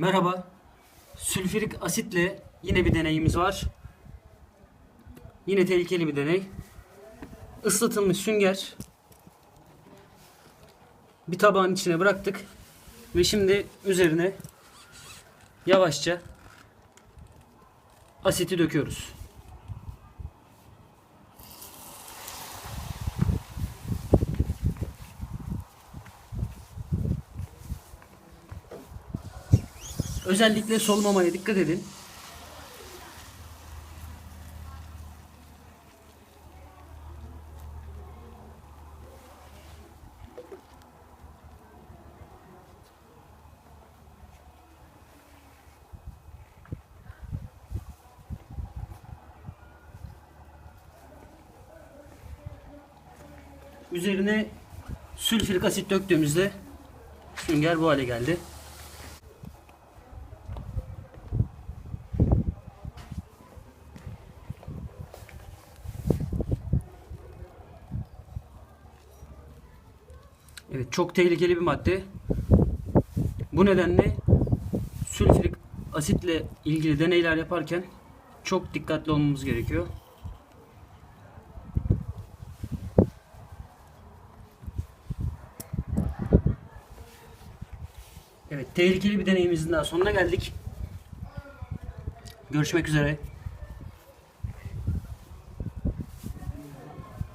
Merhaba. Sülfürik asitle yine bir deneyimiz var. Yine tehlikeli bir deney. Islatılmış sünger. Bir tabağın içine bıraktık. Ve şimdi üzerine yavaşça asiti döküyoruz. Özellikle solmamaya dikkat edin. Üzerine sülfürik asit döktüğümüzde sünger bu hale geldi. Evet çok tehlikeli bir madde. Bu nedenle sülfürik asitle ilgili deneyler yaparken çok dikkatli olmamız gerekiyor. Evet tehlikeli bir deneyimizin daha sonuna geldik. Görüşmek üzere.